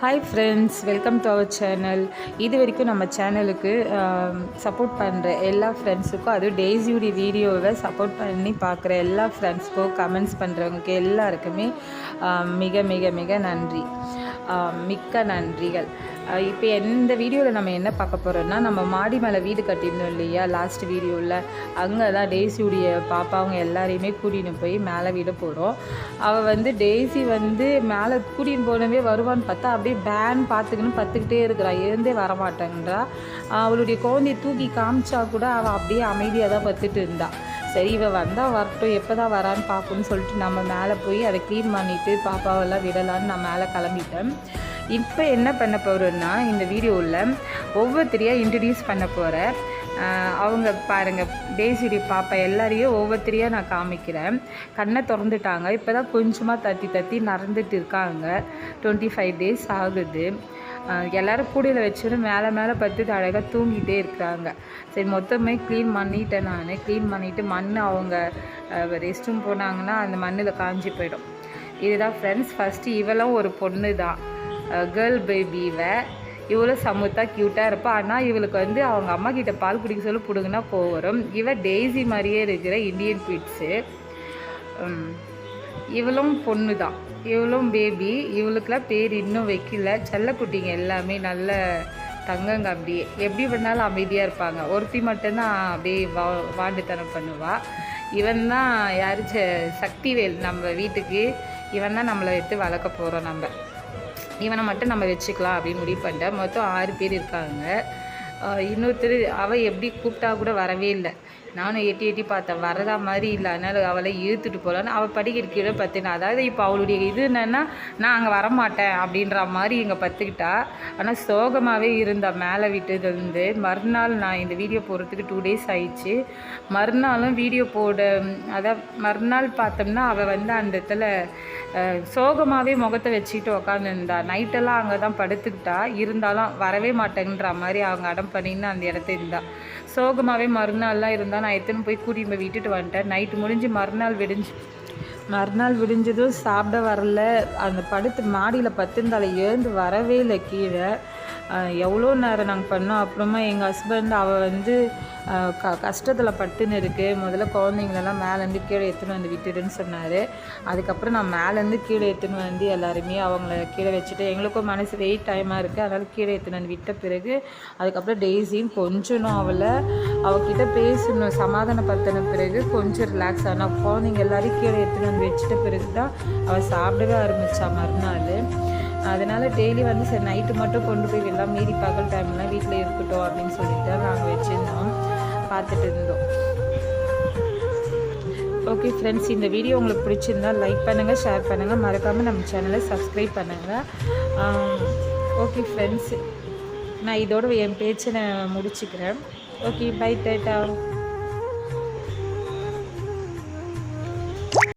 Hi friends welcome to our channel இது வரைக்கும் நம்ம சேனலுக்கு சப்போர்ட் பண்ணுற எல்லா ஃப்ரெண்ட்ஸுக்கும் அதுவும் டெய்ஸியுடைய வீடியோவை சப்போர்ட் பண்ணி பார்க்குற எல்லா ஃப்ரெண்ட்ஸ்க்கும் கமெண்ட்ஸ் பண்ணுறவங்களுக்கு எல்லாருக்குமே மிக மிக மிக நன்றி. மிக்க நன்றிகள். இப்போ எந்த வீடியோவில் நம்ம என்ன பார்க்க போகிறோம்னா நம்ம மாடி மேலே வீடு கட்டியிருந்தோம் இல்லையா லாஸ்ட் வீடியோவில் அங்கே தான் டெய்ஸியுடைய பாப்பா அவங்க எல்லாரையுமே கூட்டின்னு போய் மேலே விட போகிறோம் அவள் வந்து டெய்ஸி வந்து மேலே கூட்டின்னு போனவே வருவான்னு பார்த்தா அப்படியே பேன் பார்த்துக்கின்னு பத்துக்கிட்டே இருக்கிறா. இருந்தே வரமாட்டேங்கிறா அவளுடைய குழந்தைய தூக்கி காமிச்சா கூட அவள் அப்படியே அமைதியாக தான் பார்த்துட்டு இருந்தாள் சரி இவள் வந்தால் வரட்டும் எப்போ தான் வரான்னு பார்ப்போம்னு சொல்லிட்டு நம்ம மேலே போய் அதை க்ளீன் பண்ணிவிட்டு பாப்பாவெல்லாம் விடலான்னு நான் மேலே கிளம்பிட்டேன். இப்போ என்ன பண்ண போகிறோன்னா இந்த வீடியோவில் ஒவ்வொருத்தரையாக இன்ட்ரடியூஸ் பண்ண போகிறேன் அவங்க பாருங்கள் டேசிடி பாப்பா எல்லாரையும் ஒவ்வொருத்தரையாக நான் காமிக்கிறேன். கண்ணை திறந்துட்டாங்க. இப்போ தான் கொஞ்சமாக தத்தி தத்தி நடந்துட்டு இருக்காங்க. டுவெண்ட்டி ஃபைவ் டேஸ் ஆகுது. எல்லோரும் எல்லாரும் கூடையில் வச்சுட்டு மேலே மேலே படுத்து அழகாக தூங்கிட்டே இருக்கிறாங்க. சரி மொத்தமே க்ளீன் பண்ணிட்டேன் நான். க்ளீன் பண்ணிவிட்டு மண் அவங்க ரெஸ்ட் ரூம் போனாங்கன்னா அந்த மண்ணில் காஞ்சி போயிடும். இதுதான் ஃப்ரெண்ட்ஸ் ஃபஸ்ட்டு இவளும் ஒரு பொண்ணு தான் கேர்ள் பேபி இவ. இவளும் சமூத்தாக க்யூட்டாக இருப்பாள் ஆனால் இவளுக்கு வந்து அவங்க அம்மா கிட்ட பால் குடிக்க சொல்லி பிடுங்கினா போகிறோம் வரும் இவ டெய்ஸி மாதிரியே இருக்கிற இந்தியன் பீட்ஸு இவளும் பொண்ணு தான் இவளும் பேபி இவளுக்கெல்லாம் பேர் இன்னும் வைக்கல. செல்லக்குட்டிங்க எல்லாமே நல்ல தங்கங்க அப்படியே. எப்படி பண்ணாலும் அமைதியாக இருப்பாங்க. ஒருத்தி மட்டும்தான் அப்படியே வா வாண்டுத்தனம் பண்ணுவாள் இவன் தான் யார் சக்திவேல் நம்ம வீட்டுக்கு. இவன் தான் நம்மளை எடுத்து வளர்க்க போகிறோம் நம்ம. இவனை மட்டும் நம்ம வச்சுக்கலாம் அப்படின்னு முடிவு பண்ணிட்டேன். மொத்தம் ஆறு பேர் இருக்காங்க. இன்னொருத்தர் அவள் எப்படி கூப்பிட்டா கூட வரவே இல்லை. நானும் எட்டி எட்டி பார்த்தேன். வரதா மாதிரி இல்லை. அதனால் அவளை இழுத்துட்டு போகலான்னு அவள் படிக்கிற கீழே பத்துனா. அதாவது இப்போ அவளுடைய இது என்னென்னா நான் அங்கே வரமாட்டேன் அப்படின்ற மாதிரி இங்கே பத்துக்கிட்டா. ஆனால் சோகமாகவே இருந்தா மேலே விட்டதுலேருந்து மறுநாள் நான் இந்த வீடியோ போடுறதுக்கு டூ டேஸ் ஆயிடுச்சு. மறுநாளும் வீடியோ போட அதான் மறுநாள் பார்த்தோம்னா அவள் வந்து அந்த இடத்துல சோகமாகவே முகத்தை வச்சுக்கிட்டு உக்காந்துருந்தா. நைட்டெல்லாம் அங்கே தான் படுத்துக்கிட்டா. இருந்தாலும் வரவே மாட்டேங்கிற மாதிரி அவங்க அடம் பண்ணின்னு அந்த இடத்த இருந்தா. சோகமாகவே மறுநாள்லாம் இருந்தால் நான் எத்தனை போய் கூட்டிட்டு போய் விட்டுட்டு வந்துட்டேன். நைட்டு முடிஞ்சு மறுநாள் விடிஞ்சு. மறுநாள் விடிஞ்சதும் சாப்பிட வரல. அந்த படுத்து மாடியில் பத்துந்தால எழுந்து வரவே இல்லை கீழே. எவ்வளோ நேரம் நாங்கள் பண்ணோம். அப்புறமா எங்கள் ஹஸ்பண்ட் அவள் வந்து க கஷ்டத்தில் பட்டுன்னு இருக்குது முதல்ல குழந்தைங்களெல்லாம் மேலேருந்து கீழே எடுத்துன்னு வந்து விட்டுடுன்னு சொன்னார். அதுக்கப்புறம் நான் மேலேருந்து கீழே எடுத்துன்னு வந்து எல்லாருமே அவங்கள கீழே வச்சுட்டு எங்களுக்கும் மனசு வெயிட் டைமாக இருக்குது அதனால் கீழே எடுத்துன்னு வந்து விட்ட பிறகு அதுக்கப்புறம் டெய்ஸியும் கொஞ்சணும் அவளை. அவகிட்ட பேசணும் சமாதானப்படுத்தின பிறகு கொஞ்சம் ரிலாக்ஸ் ஆனால் குழந்தைங்க எல்லாரையும் கீழே எடுத்துன்னு வந்து வச்சுட்ட பிறகு தான் அவள் சாப்பிடவே ஆரம்பித்தா மறுநாள். அதனால் டெய்லி வந்து சரி நைட்டு மட்டும் கொண்டு போய் விடலாம். மீதி பகல் டைம்லாம் வீட்டில் இருக்கட்டும் அப்படின்னு சொல்லிட்டு நாங்கள் வச்சுருந்தோம். பார்த்துட்டு இருந்தோம். ஓகே ஃப்ரெண்ட்ஸ் இந்த வீடியோ உங்களுக்கு பிடிச்சிருந்தா லைக் பண்ணுங்கள் ஷேர் பண்ணுங்கள் மறக்காமல் நம்ம சேனலை சப்ஸ்கிரைப் பண்ணுங்கள் ஓகே ஃப்ரெண்ட்ஸ் நான் இதோட என் பேச்சை நான் முடிச்சுக்கிறேன். Okay bye data